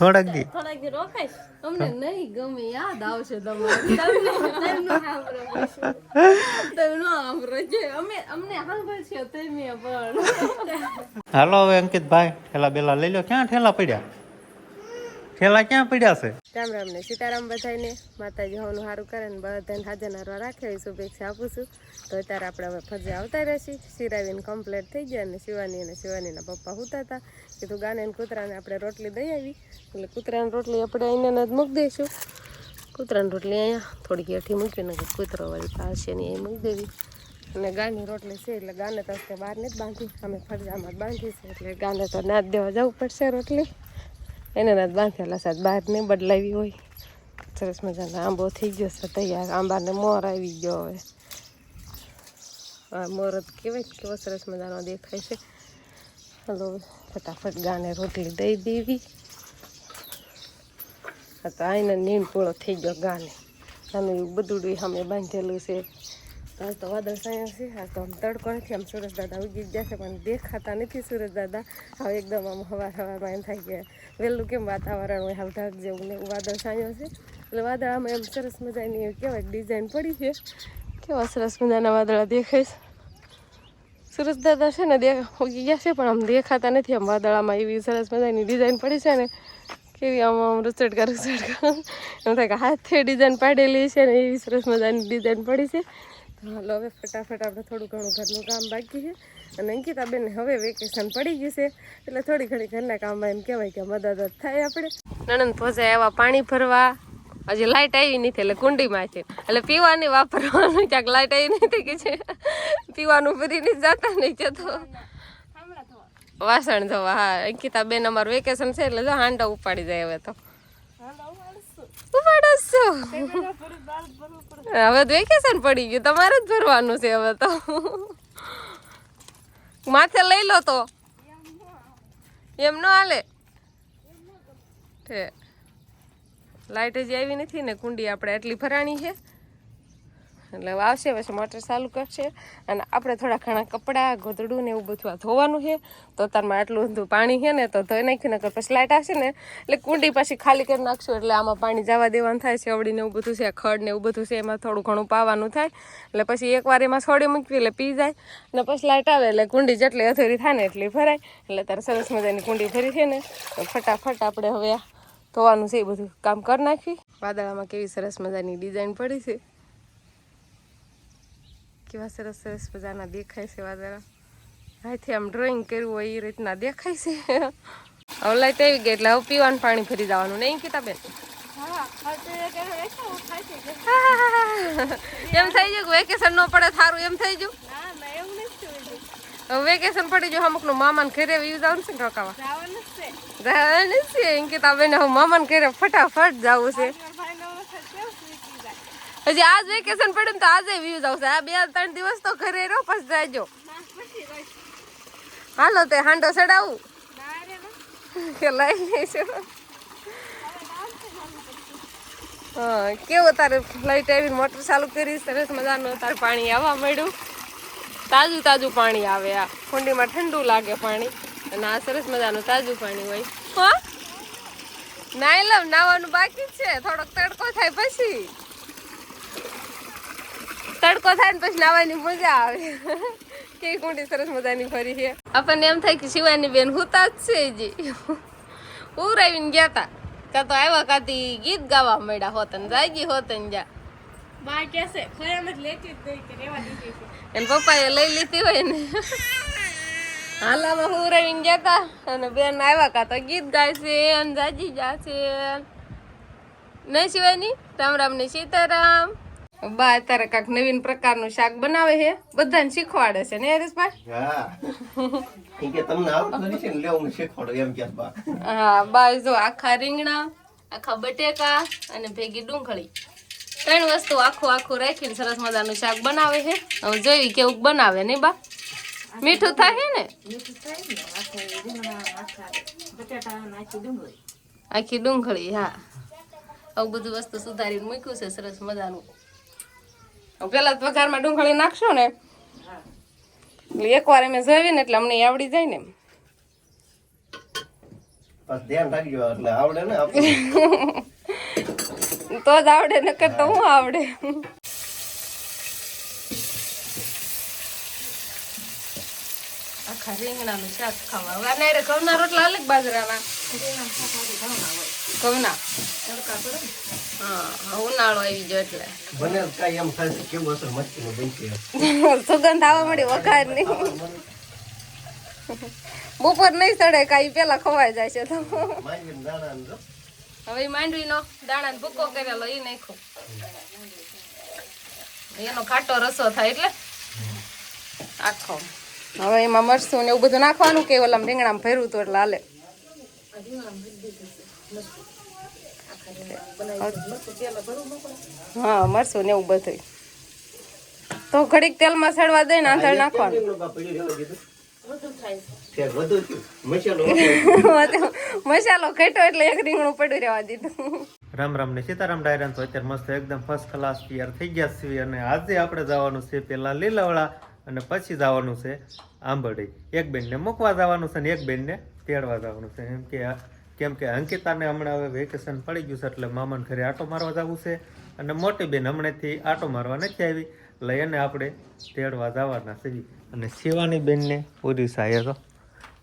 થોડાક દી. થોડાક દી રોકાઈશ. અમને નહીં ગમે યાદ આવશે તમારી. તમને તમે નો સાંભળો જે અમે અમને સાંભળશે તમે પણ. હાલો હવે અંકિતભાઈ ઠેલા બેલા લઈ લો. ક્યાં ઠેલા પડ્યા? ઠેલા ક્યાં પડ્યા છે? રામ રામ ને સીતારામ બધાને માતાજી હોવાનું સારું કરે ને બધાને હાજર નારવા રાખે એવી શુભેચ્છા આપું છું. તો અત્યારે આપણે હવે ફરજે આવતા રહેશી. સિરાવીને કમ્પ્લીટ થઈ ગયા અને શિવાની અને શિવાનીના પપ્પા હોતા હતા. કીધું ગાને ને કૂતરાને આપણે રોટલી દઈ આવી. એટલે કૂતરાની રોટલી આપણે અહીંયા જ મૂકી દઈશું. કૂતરાની રોટલી અહીંયા થોડીક હેઠી મૂકીને કે કૂતરો વાળી પાસે ને એ મૂકી દેવી. અને ગાની રોટલી છે, એટલે ગાને તો બહાર નથી બાંધી. અમે ફરજામાં બાંધી છે એટલે ગાને તો ના જ દેવા જવું પડશે રોટલી. એને જ બાંધેલા સાથ બહાર નહીં બદલાવી હોય. સરસ મજાનો આંબો થઈ ગયો છે તૈયાર. આંબાને મોર આવી ગયો હવે. આ મોર જ કહેવાય કેવો સરસ મજાનો દેખાય છે. હલો, ફટાફટ ગાને રોટલી દઈ દેવી. હા તો આઈને નીણ પૂળો થઈ ગયો ગાને. આનું એવું બધું અમે બાંધેલું છે. હાલ તો વાદળ સાયા છે. આ તો આમ તડકો નથી આમ સુરજ દાદા ઉગી ગયા છે, પણ દેખાતા નથી સુરજ દાદા. હવે એકદમ આમ હવાર હવારમાં એમ થાય કે વહેલું કેમ વાતાવરણ હોય હાવ જેવું ને વાદળ સાયો છે. એટલે વાદળ આમાં એમ સરસ મજાની એવી કહેવાય ડિઝાઇન પડી છે. કેવા સરસ મજાના વાદળા દેખાય છે. સુરજ દાદા છે ને ઉગી ગયા છે, પણ આમ દેખાતા નથી. આમ વાદળામાં એવી સરસ મજાની ડિઝાઇન પડી છે ને, કેવી આમ આમ રૂચડકા રૂચડકા. એમ થાય કે હાથે ડિઝાઇન પાડેલી છે ને એવી સરસ મજાની ડિઝાઇન પડી છે. હાલો હવે ફટાફટ આપણે થોડું ઘણું ઘરનું કામ બાકી છે. અને અંકિતાબેન હવે વેકેશન પડી ગયું છે. એટલે થોડી ઘણી ઘરના કામમાં એમ કહેવાય કે મદદ જ થાય આપણે. નણંદ ભોજા એવા પાણી ભરવા. હજી લાઇટ આવી નથી એટલે કુંડીમાં છે. એટલે પીવાની વાપરવાનું ક્યાંક લાઇટ આવી નથી કે છે. પીવાનું ફરી નથી જતા નહીં જતો વાસણ ધોવા. હા અંકિતા બેન અમારું વેકેશન છે એટલે જો હાંડા ઉપાડી જાય હવે તો. ઉપાડો છો હવે તો વેકેશન પડી ગયું. તમારે જ ભરવાનું છે હવે તો. માથે લઈ લો તો. એમ ન હાલે. લાઇટ હજી આવી નથી ને, કુંડી આપણે એટલી ભરાણી છે. એટલે આવશે, પછી મોટર ચાલુ કરશે અને આપણે થોડા ઘણા કપડાં, ગોદડું ને એવું બધું આ ધોવાનું છે. તો તારમાં આટલું ઊંધું પાણી છે ને, તો ધોઈ નાખ્યું નકર પછી લાઇટ આવશે ને, એટલે કુંડી પાછી ખાલી કરી નાખશું. એટલે આમાં પાણી જવા દેવાનું થાય છે અવડીને એવું બધું છે, ખડ ને એવું બધું છે, એમાં થોડું ઘણું પાવાનું થાય. એટલે પછી એકવાર એમાં છોડી મૂકવી, એટલે પી જાય. અને પછી લાઇટ આવે, એટલે કુંડી જેટલી અથોરી થાય ને એટલી ભરાય. એટલે તારે સરસ મજાની કુંડી ભરી છે ને ફટાફટ આપણે હવે ધોવાનું છે એ બધું કામ કરી નાખી. વાદળામાં કેવી સરસ મજાની ડિઝાઇન પડી છે. કેવા સરસ સરસ મજાના દેખાય છે વાદળા હાથી આમ ડ્રોઈંગ કર્યું હોય એ રીતના દેખાય છે. હવે લાઈટ આવી ગઈ એટલે હવે પીવાનું પાણી ભરી જવાનું. નહીં કીતા બેન? એમ થઈ ગયું વેકેશન ન પડે સારું એમ થઈ ગયું? હવે વેકેશન પડી ગયું અમુકનું મામાને ઘરે વ્યુ જવાનું છે ને રોકાવા? જવાનું છે. એમ કીતા બેન મામા મામાને ઘરે ફટાફટ જવું છે. હજી આજ વેકેશન પડ્યું તો આજે વ્યૂઝ આવશે આ બે ત્રણ દિવસ તો ઘરે રહો પછી જાજો. હાલો તે હાંડો ચડાવું. કે લઈ લઈશું હા, કેવો તારે લાઈટ આવીને મોટર ચાલુ કરી સરસ મજાનું તારે પાણી આવવા મળ્યું તાજું તાજું પાણી આવે આ. કુંડીમાં ઠંડુ લાગે પાણી. અને આ સરસ મજાનું તાજું પાણી હોય. હા? નાઈ લવ નાવાનું બાકી છે. થોડોક તડકો થાય પછી. તડકો થાય ને પછી નાવાની મજા આવે. કે કુંડી સરસ મજાની ફરી છે. આપણને એમ થાય કે શિવાની બેન હુતા જ છે હજી. ઉરાવીને ગયા તા. ત્યાં તો આવ્યા કાતી ગીત ગાવા મળ્યા હોતન જાગી હોતન જા બા કે છે જ લેતી જ નહીં કે રેવા દીધી છે. એને પપ્પાએ લઈ લીધી હોય ને. હાલામાં ઉરાવીને ગયા તા અને બેન આવ્યા કા તો ગીત ગાય છે અને જાજી જા છે. નહીં શિવાની? રામ રામ ને સીતારામ. બા અત્યારે કાંક નવીન પ્રકારનું શાક બનાવે છે. બધાને શીખવાડે છે ને હરેશભાઈ? હા. ઈ કે તમને આવડતું નથી ને લે હું શીખવાડું એમ કે બા. જો આખા રીંગણા આખા બટેકા અને ભેગી ડુંગળી. ત્રણ વસ્તુ આખું આખું રાખીને સરસ મજાનું શાક બનાવે છે. હવે જોઈ કેવું બનાવે નહીં બા? મીઠું થાય ને? આખી ડુંગળી હા. આવું બધું વસ્તુ સુધારીને મૂક્યું છે સરસ મજાનું. પેલા તો વઘારમાં ડુંગળી નાખશો ને. એટલે એકવાર અમે જવી ને એટલે અમને આવડી જાય ને બસ ધ્યાન રાખજો એટલે આવડે ને આપણે તો જ આવડે નકર તો હું આવડે? આખા રીંગણાનું શાક ખાવા. હારે ઘઉંના રોટલા અલગ બાજરાના. ઘઉંના હા ઉનાળો આવી ગયો એટલે. બને કાંઈ એમ થાય છે કેવું અસર મસ્તીનું બનશે. સુગંધ આવવા મળી વઘારની બપોર નહીં સડે કાંઈ પેલા ખવાઈ જાય છે તો. હવે માંડવીનો દાણા ભૂકો કરેલો એ નાખો એનો ખાટો રસો થાય એટલે. આખો. હવે એમાં મરસું ને એવું બધું નાખવાનું કે ઓલા રીંગણામાં ભર્યું હતું એટલે હાલે. હા, મરસું ને એવું બધું તો ઘડીક તેલમાં સડવા દઈને આંધળ નાખવાનું. રામ રામ ને સીતારામ ડાયરાન અત્યારે મસ્ત એકદમ ફર્સ્ટ ક્લાસ થઈ ગયા છીએ અને આજે આપણે જવાનું છે પેલા લીલાવડા અને પછી જવાનું છે આંબડી એક બેનને મૂકવા જવાનું છે ને એક બેનને તેડવા જવાનું છે. એમ કે કેમ કે અંકિતાને હમણાં હવે વેકેશન પડી ગયું છે એટલે મામાને ઘરે આટો મારવા જવું છે અને મોટી બેન હમણાંથી આટો મારવા નથી આવી. એટલે એને આપણે તેડવા જવાના છે અને શિવાની બેનને પૂરી સાહેબ તો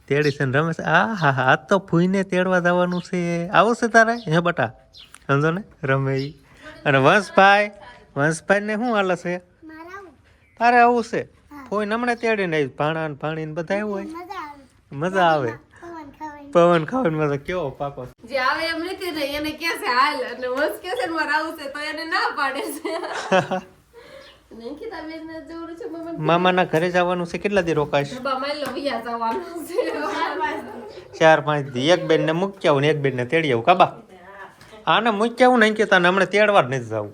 તેડી છે ને રમેશ આ હા હા આજ તો ફૂઈને તેડવા જવાનું છે. આવશે છે તારે? હે બટા સમજો ને? રમે અને વંશભાઈ વંશભાઈને શું હાલે છે? તારે આવું છે? ફોઈને હમણાં તેડીને આવી. ભાણા ને ભાણીને બધા હોય. મજા આવે. પવન ખાવન મજા કેવો પાકો જે આવે એમ નથી ને એને કે છે હાલ. અને વસ કે છે ને મારે આવું છે તો એને ના પાડે છે. મામાના ઘરે. જવાનું છે? કેટલા દી રોકાશ? ડબ્બા મારી લો વિયા જવાનું છે. ચાર પાંચ દી. એક બેન ને મૂકી આવું ને એક બેન ને તેડી આવું કાબા આને મૂકી આવું ને અંકિતા ને હમણાં તેડવા જ નથી જવું.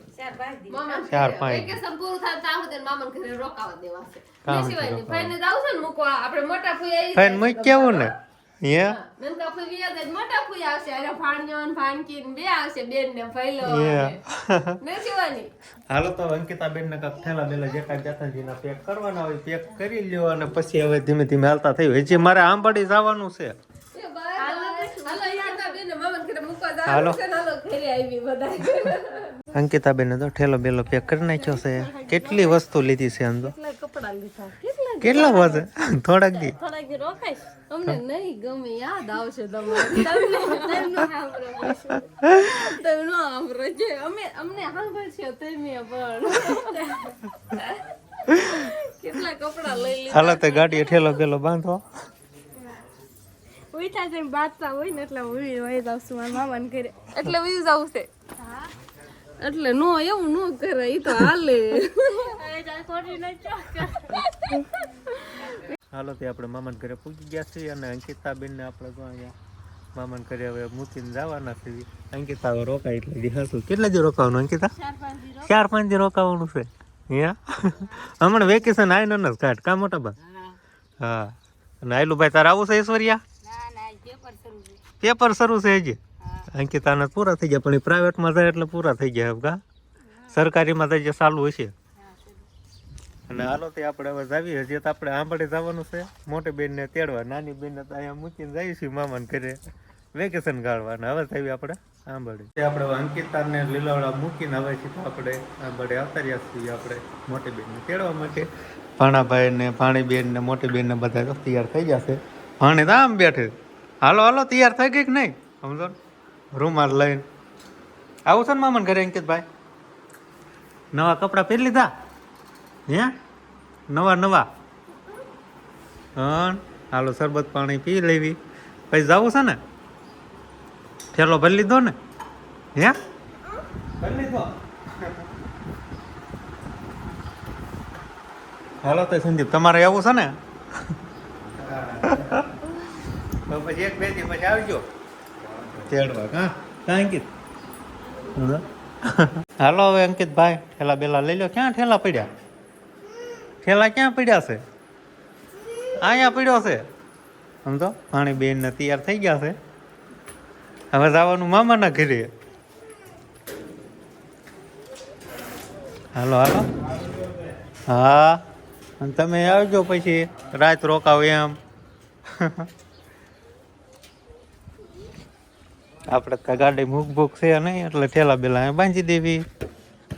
ચાર પાંચ વેકેશન પૂરું થાય ત્યાં સુધી મામા ઘરે રોકાવા દેવા છે. કામ એ સિવાય છે નહીં. ભાઈને જાવ છે ને મૂકવા. આપણે મોટા ફૂઈ આવી ફાઈન મૂકી આવું ને હાલો તો અંકિતા બેન ને કાંઈક થેલા બેલા જે જાતાજીના પેક કરવાના હોય પેક કરી લ્યો અને પછી હવે ધીમે ધીમે હાલતા થયું હજી મારે આંબાડી જવાનું છે. હાલો યાર બેન ને મામા ઘરે મૂકવા હાલો. જવાનું છે ને હાલો ઘરે આવી બધા અંકિતા બેન તો ઠેલો બેલો પેક કરી નાખ્યો છે. કેટલી વસ્તુ લીધી છે અંદર તો? કપડા લીધા? કેટલા વધે થોડાક દી. થોડાક દી રોકાઈશ. તમને નહીં ગમે યાદ આવશે તમારે. તમને તમને સાંભળો છે અમે અમને સાંભળશે તમે પણ. કેટલા કપડા લઈ લીધા. હાલો તે ગાડી ઠેલો ગેલો બાંધો. ઉઠા જઈને બાંધતા હોય ને એટલે હું વહી જાઉં છું મારા મામાને ઘરે. એટલે વ્યૂઝ આવશે એટલે નો એવું નો કરે એ તો હાલે. હાલો તે આપણે મામાન ઘરે પૂછી ગયા છીએ અને અંકિતા બેન ને આપણે તો અહીંયા મામાને ઘરે હવે મૂકીને જવાના છીએ. અંકિતા હવે રોકાય એટલે દી હાસું. કેટલા દી રોકાવાનું અંકિતા? ચાર પાંચ દી દી રોકાવાનું છે. અહીંયા? હમણાં વેકેશન આવીને ને કાઢ કા મોટા બા હા. અને આયલું ભાઈ તારે આવું છે ઐશ્વર્યા? ના ના પેપર શરૂ છે. પેપર શરૂ છે હજી? અંકિતાના પૂરા થઈ ગયા પણ એ પ્રાઇવેટમાં જાય એટલે પૂરા થઈ ગયા એમ કા? સરકારીમાં તો જે ચાલુ હશે. અને હાલો તે આપણે હવે જાવી હજી તો આપણે આંબળે જવાનું છે. મોટી બેનને તેડવા, નાની બેનને તો અહીંયા મૂકીને જઈશું મામાને ઘરે. વેકેશન ગાળવા હવે થવી આપણે આંબળે. આપણે અંકિતાને લીલાવડા મૂકીને હવે છીએ તો આપણે આંબળે આવતા છીએ આપણે મોટી બેનને તેડવા માટે. ભાણાભાઈ ને ભાણી બેન ને મોટી બેન ને બધા તૈયાર થઈ જશે ભાણી તો આમ બેઠે. હાલો હાલો, તૈયાર થઈ ગઈ કે નહીં? સમજો? રૂમાલ લઈને. આવું છે ને મામાને ઘરે અંકિતભાઈ? નવા કપડાં પહેરી લીધા? હે? નવા નવા. હન હાલો શરબત પાણી પી લેવી. પછી જવું છે ને? થેલો ભરી લીધો ને? હે? ભરી લીધો. હાલો તો સંદીપ તમારે આવું છે ને? તો પછી એક બે દી પછી આવજો. તેડવા હાલો હવે અંકિતભાઈ ઠેલા બેલા લઈ લો. ક્યાં ઠેલા પડ્યા? ઠેલા ક્યાં પડ્યા છે? અહીંયા પડ્યો છે. સમજો પાણી બેન ને તૈયાર થઈ ગયા છે. હવે જવાનું મામાના ઘરે. હાલો હાલો. હા, અને તમે આવજો પછી. રાત રોકાવ એમ. આપણે ગાડી મૂક બૂક છે નહીં, એટલે ઠેલા બેલા બાંધી દેવી.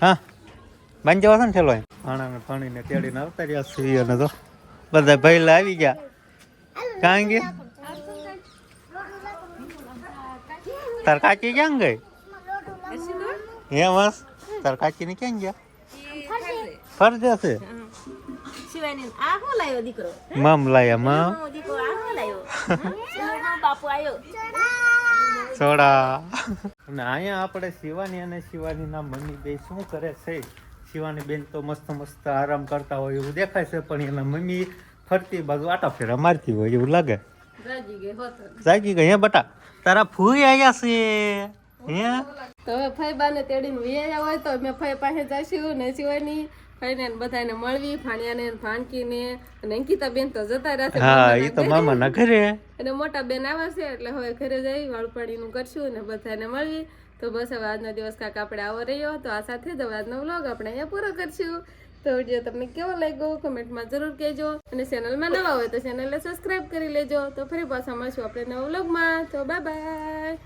હા? બાંધી જવા છે ને ઠેલો અહીં પાણાને પાણીને તેડીને આવતા રહ્યા છીએ અને તો બધા ભૈલા આવી ગયા. કાં કે? તાર કાચી ક્યાં ગઈ? હે મસ તાર કાચી ને ક્યાં ગયા? ફરજે છે. શિવાની મામ લાયા મામ? બાપુ આવ્યો સોડા અને અહીંયા આપણે શિવાની અને શિવાનીના મમ્મી બે શું કરે છે? શિવાની બેન તો મસ્ત મસ્ત આરામ કરતા હોય એવું દેખાય છે પણ એના મમ્મી ફરતી બાજુ આટા ફેરા મારતી હોય એવું લાગે. જાગી ગઈ હે બટા તારા ફૂઈ આયા છે. હે? તો હવે ફઈ બાને તેડીને વિયા હોય તો મેં ફઈ પાસે જશું ને શિવાની. ફઈને ને બધાને મળવી ફાણિયાને ને ફાણકીને અને અંકિતા બેન તો જતા રહેશે હા એ તો મામાના ઘરે. અને મોટા બેન આવે છે એટલે હવે ઘરે જઈ વાળપાડીનું કરશું ને બધાને મળવી. તો બસ હવે આજનો દિવસ કાંક આપણે આવો રહ્યો. તો આ સાથે જ આજનો વ્લોગ આપણે અહીંયા પૂરો કરશું. તો વીડિયો તમને કેવો લાગ્યો કમેન્ટમાં જરૂર કહેજો. અને ચેનલમાં નવા હોય તો ચેનલને સબસ્ક્રાઈબ કરી લેજો. તો ફરી પાછા મળશું આપણે નવા વ્લોગમાં તો બાય બાય